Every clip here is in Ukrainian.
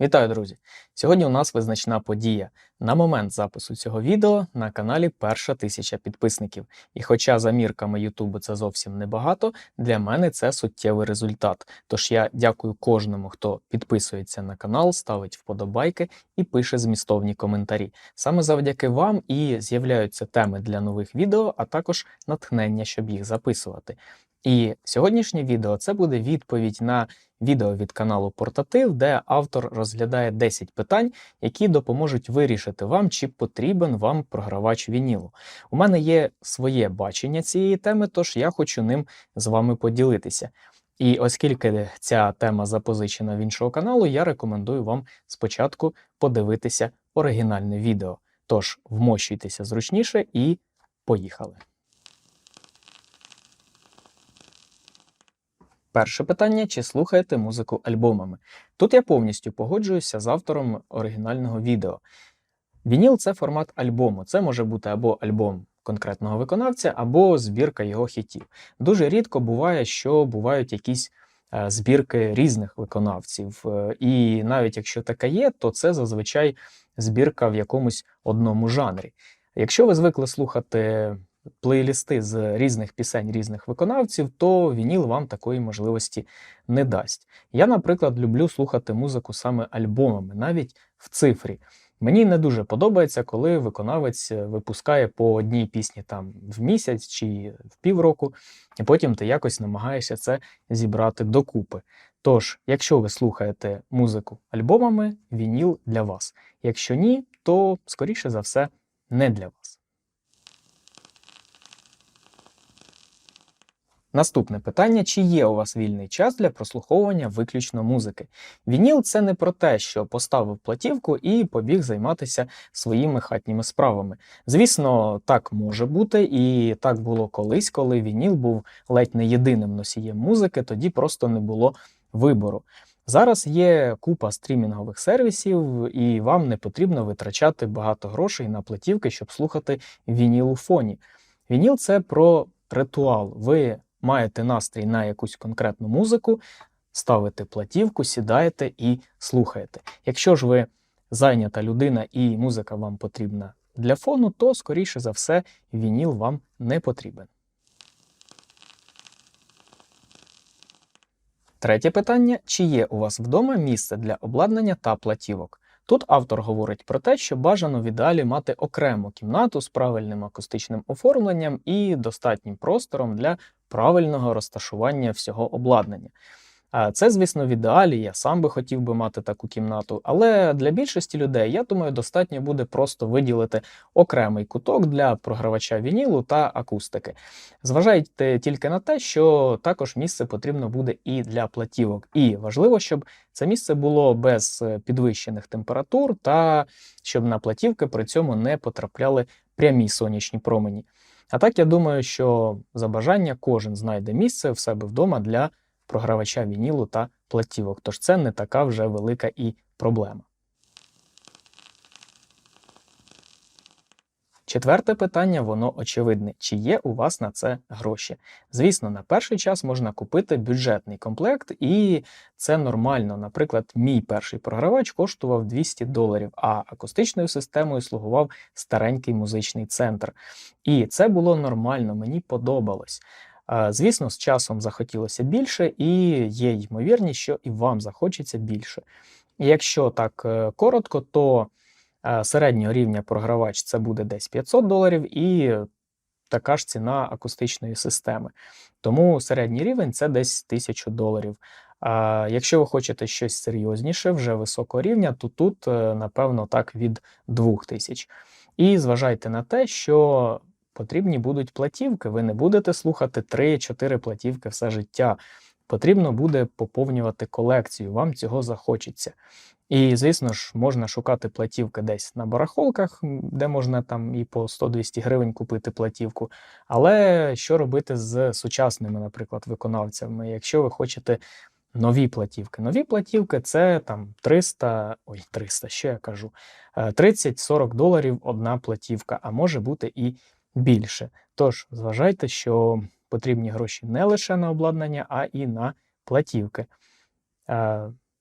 Вітаю, друзі! Сьогодні у нас визначна подія. На момент запису цього відео на каналі перша тисяча підписників. І хоча за мірками Ютубу це зовсім небагато, для мене це суттєвий результат. Тож я дякую кожному, хто підписується на канал, ставить вподобайки і пише змістовні коментарі. Саме завдяки вам і з'являються теми для нових відео, а також натхнення, щоб їх записувати. І сьогоднішнє відео це буде відповідь на відео від каналу Портатив, де автор розглядає 10 питань, які допоможуть вирішити вам, чи потрібен вам програвач вінілу. У мене є своє бачення цієї теми, тож я хочу ним з вами поділитися. І оскільки ця тема запозичена в іншого каналу, я рекомендую вам спочатку подивитися оригінальне відео. Тож вмощуйтеся зручніше і поїхали. Перше питання: чи слухаєте музику альбомами? Тут я повністю погоджуюся з автором оригінального відео. Вініл це формат альбому. Це може бути або альбом конкретного виконавця, або збірка його хітів. Дуже рідко буває, що бувають якісь е, збірки різних виконавців. Е, І навіть якщо таке є, то це зазвичай збірка в якомусь одному жанрі. Якщо ви звикли слухати плейлісти з різних пісень різних виконавців, то вініл вам такої можливості не дасть. Я, наприклад, люблю слухати музику саме альбомами, навіть в цифрі. Мені не дуже подобається, коли виконавець випускає по одній пісні там в місяць чи в півроку, і потім ти якось намагаєшся це зібрати докупи. Тож, якщо ви слухаєте музику альбомами, вініл для вас. Якщо ні, то скоріше за все не для вас. Наступне питання: чи є у вас вільний час для прослуховування виключно музики? Вініл це не про те, що поставив платівку і побіг займатися своїми хатніми справами. Звісно, так може бути, і так було колись, коли вініл був ледь не єдиним носієм музики, тоді просто не було вибору. Зараз є купа стрімінгових сервісів, і вам не потрібно витрачати багато грошей на платівки, щоб слухати вініл у фоні. Вініл це про ритуал. Ви маєте настрій на якусь конкретну музику, ставите платівку, сідаєте і слухаєте. Якщо ж ви зайнята людина і музика вам потрібна для фону, то, скоріше за все, вініл вам не потрібен. Третє питання: чи є у вас вдома місце для обладнання та платівок? Тут автор говорить про те, що бажано в ідеалі мати окрему кімнату з правильним акустичним оформленням і достатнім простором для правильного розташування всього обладнання. Це, звісно, в ідеалі, я сам би хотів би мати таку кімнату, але для більшості людей, я думаю, достатньо буде просто виділити окремий куток для програвача вінілу та акустики. Зважайте тільки на те, що також місце потрібно буде і для платівок. І важливо, щоб це місце було без е, підвищених температур, та щоб на платівки при цьому не потрапляли прямі сонячні промені. А так я думаю, що за бажання кожен знайде місце в себе вдома для програвача вінілу та платівок, тож це не така вже велика і проблема. Четверте питання, воно очевидне: чи є у вас на це гроші? Звісно, на перший час можна купити бюджетний комплект, і це нормально. Наприклад, мій перший програвач коштував 200 доларів, а акустичною системою слугував старенький музичний центр. І це було нормально, мені подобалось. Звісно, з часом захотілося більше, і є ймовірність, що і вам захочеться більше. Якщо так е, коротко, то е, середнього рівня програвач це буде десь 500 доларів, і така ж ціна акустичної системи. Тому середній рівень це десь 1000 доларів. А Якщо ви хочете щось серйозніше, вже високого рівня, то тут, е, напевно, так від 2000. І зважайте на те, що потрібні будуть платівки. Ви не будете слухати 3-4 платівки все життя. Потрібно буде поповнювати колекцію, вам цього захочеться. І, звісно ж, можна шукати платівки десь на барахолках, де можна там і по 100-200 гривень купити платівку. Але що робити з сучасними, наприклад, виконавцями, якщо ви хочете нові платівки? Нові платівки це там 300, ой, 300, що я кажу, 30-40 доларів одна платівка, а може бути і більше. Тож, зважайте, що потрібні гроші не лише на обладнання, а і на платівки.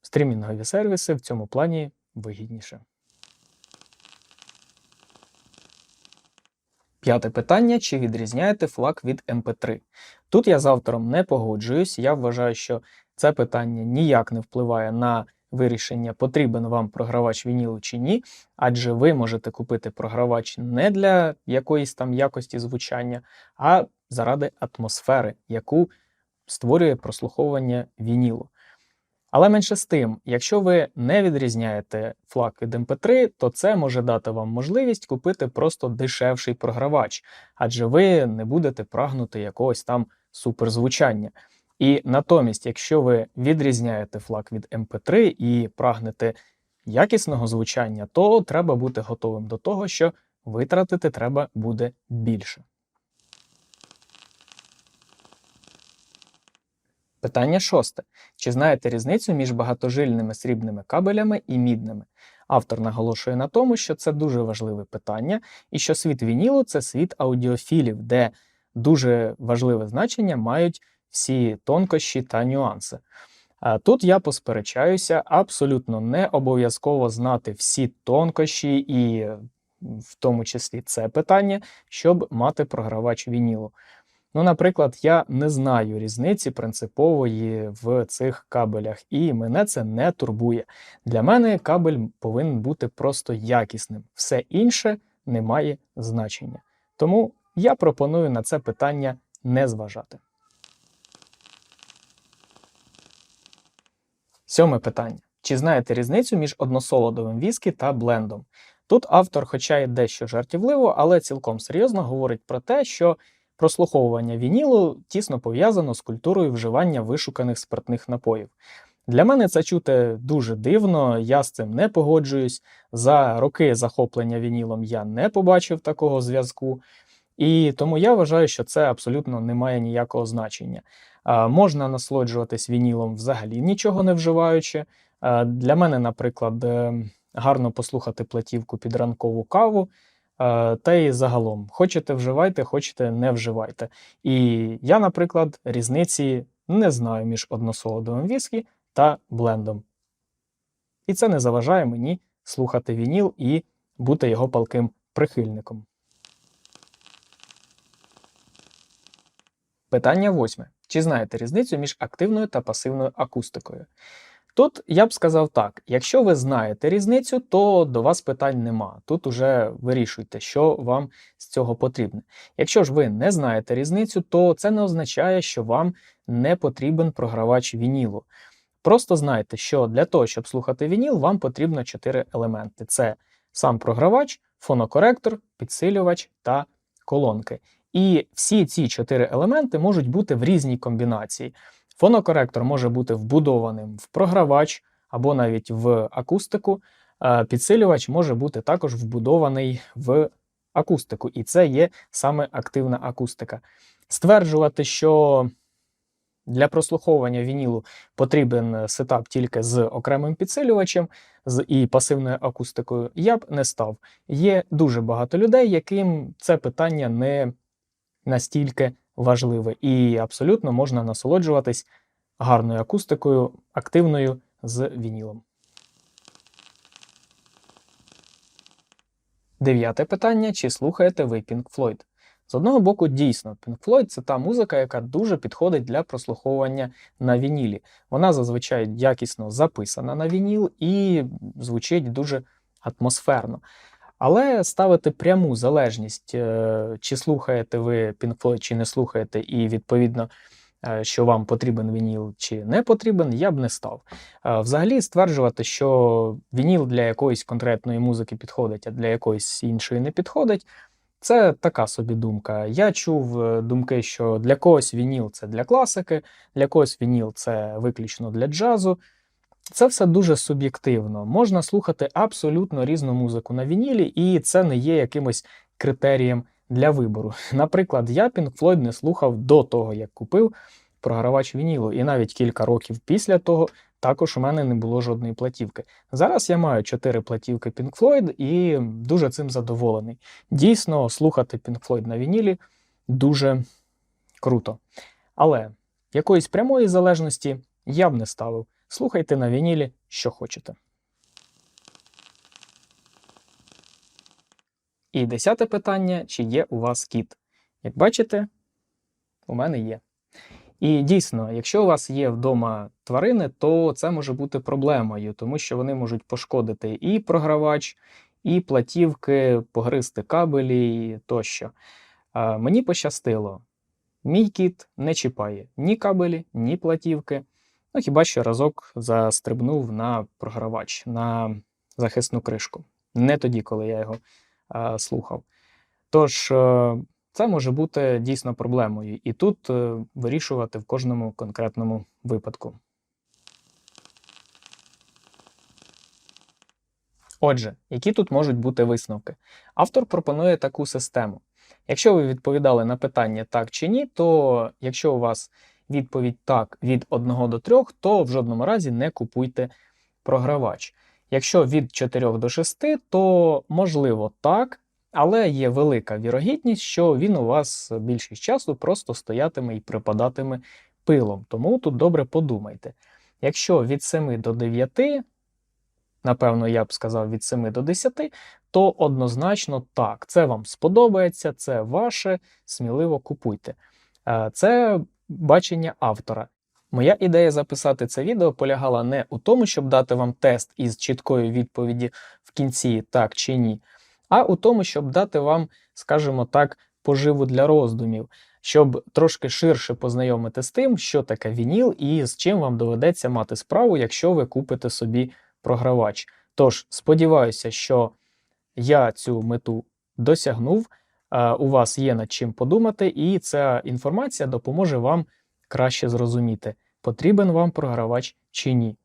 Стрімінгові сервіси в цьому плані вигідніше. П'яте питання: чи відрізняєте флаг від MP3? Тут я з автором не погоджуюсь. Я вважаю, що це питання ніяк не впливає на вирішення, потрібен вам програвач вінілу чи ні, адже ви можете купити програвач не для якоїсь там якості звучання, а заради атмосфери, яку створює прослуховування вінілу. Але менше з тим, якщо ви не відрізняєте флаг від MP3, то це може дати вам можливість купити просто дешевший програвач, адже ви не будете прагнути якогось там суперзвучання. І натомість, якщо ви відрізняєте флаг від MP3 і прагнете якісного звучання, то треба бути готовим до того, що витратити треба буде більше. Питання шосте. Чи знаєте різницю між багатожильними срібними кабелями і мідними? Автор наголошує на тому, що це дуже важливе питання, і що світ вінілу це світ аудіофілів, де дуже важливе значення мають всі тонкощі та нюанси. Тут я посперечаюся, абсолютно не обов'язково знати всі тонкощі, і в тому числі це питання, щоб мати програвач вінілу. Ну, наприклад, я не знаю різниці принципової в цих кабелях, і мене це не турбує. Для мене кабель повинен бути просто якісним. Все інше не має значення. Тому я пропоную на це питання не зважати. Сьоме питання. Чи знаєте різницю між односолодовим віскі та блендом? Тут автор, хоча й дещо жартівливо, але цілком серйозно говорить про те, що прослуховування вінілу тісно пов'язано з культурою вживання вишуканих спиртних напоїв. Для мене це чути дуже дивно, я з цим не погоджуюсь. За роки захоплення вінілом я не побачив такого зв'язку, і тому я вважаю, що це абсолютно не має ніякого значення. Можна насолоджуватись вінілом взагалі нічого не вживаючи. Для мене, наприклад, е, гарно послухати платівку під ранкову каву. Та й загалом, хочете вживайте, хочете не вживайте. І я, наприклад, різниці не знаю між односолодовим віскі та блендом. І це не заважає мені слухати вініл і бути його палким прихильником. Питання восьме. Чи знаєте різницю між активною та пасивною акустикою? Тут я б сказав так: якщо ви знаєте різницю, то до вас питань нема. Тут уже вирішуйте, що вам з цього потрібне. Якщо ж ви не знаєте різницю, то це не означає, що вам не потрібен програвач вінілу. Просто знайте, що для того, щоб слухати вініл, вам потрібно чотири елементи: це сам програвач, фонокоректор, підсилювач та колонки. І всі ці чотири елементи можуть бути в різній комбінації. Фонокоректор може бути вбудованим в програвач або навіть в акустику. Підсилювач може бути також вбудований в акустику, і це є саме активна акустика. Стверджувати, що для прослуховування вінілу потрібен сетап тільки з окремим підсилювачем і пасивною акустикою, я б не став. Є дуже багато людей, яким це питання не настільки важливе, і абсолютно можна насолоджуватись гарною акустикою, активною з вінілом. Дев'яте питання: чи слухаєте ви Pink Floyd? З одного боку, дійсно, Pink Floyd це та музика, яка дуже підходить для прослуховування на вінілі. Вона зазвичай якісно записана на вініл і звучить дуже атмосферно. Але ставити пряму залежність, е, чи слухаєте ви Pink Floyd, чи не слухаєте, і відповідно, е, що вам потрібен вініл чи не потрібен, я б не став. Е, взагалі, стверджувати, що вініл для якоїсь конкретної музики підходить, а для якоїсь іншої не підходить. Це така собі думка. Я чув думки, що для когось вініл це для класики, для когось вініл це виключно для джазу. Це все дуже суб'єктивно. Можна слухати абсолютно різну музику на вінілі, і це не є якимось критерієм для вибору. Наприклад, я Pink Floyd не слухав до того, як купив програвач вінілу, і навіть кілька років після того також у мене не було жодної платівки. Зараз я маю чотири платівки Pink Floyd і дуже цим задоволений. Дійсно, слухати Pink Floyd на вінілі дуже круто. Але якоїсь прямої залежності я б не ставив. Слухайте на вінілі, що хочете. І десяте питання: чи є у вас кіт? Як бачите, у мене є. І дійсно, якщо у вас є вдома тварини, то це може бути проблемою, тому що вони можуть пошкодити і програвач, і платівки, погризти кабелі тощо. Мені пощастило. Мій кіт не чіпає ні кабелі, ні платівки. Ну, хіба що разок застрибнув на програвач, на захисну кришку. Не тоді, коли я його а, слухав. Тож, е, це може бути дійсно проблемою, і тут е, вирішувати в кожному конкретному випадку. Отже, які тут можуть бути висновки? Автор пропонує таку систему. Якщо ви відповідали на питання так чи ні, то якщо у вас відповідь так від 1 до 3, то в жодному разі не купуйте програвач. Якщо від 4 до 6, то можливо так, але є велика вірогідність, що він у вас більшість часу просто стоятиме і припадатиме пилом. Тому тут добре подумайте. Якщо від 7 до 9, напевно, я б сказав від 7 до 10, то однозначно так. Це вам сподобається, це ваше, сміливо купуйте. Е, Це бачення автора. Моя ідея записати це відео полягала не у тому, щоб дати вам тест із чіткою відповіді в кінці так чи ні, а у тому, щоб дати вам, скажімо так, поживу для роздумів, щоб трошки ширше познайомити з тим, що таке вініл і з чим вам доведеться мати справу, якщо ви купите собі програвач. Тож, сподіваюся, що я цю мету досягнув, у вас є над чим подумати, і ця інформація допоможе вам краще зрозуміти, потрібен вам програвач чи ні.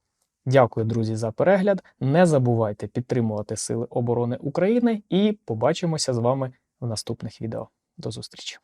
Дякую, друзі, за перегляд. Не забувайте підтримувати Сили оборони України і побачимося з вами в наступних відео. До зустрічі!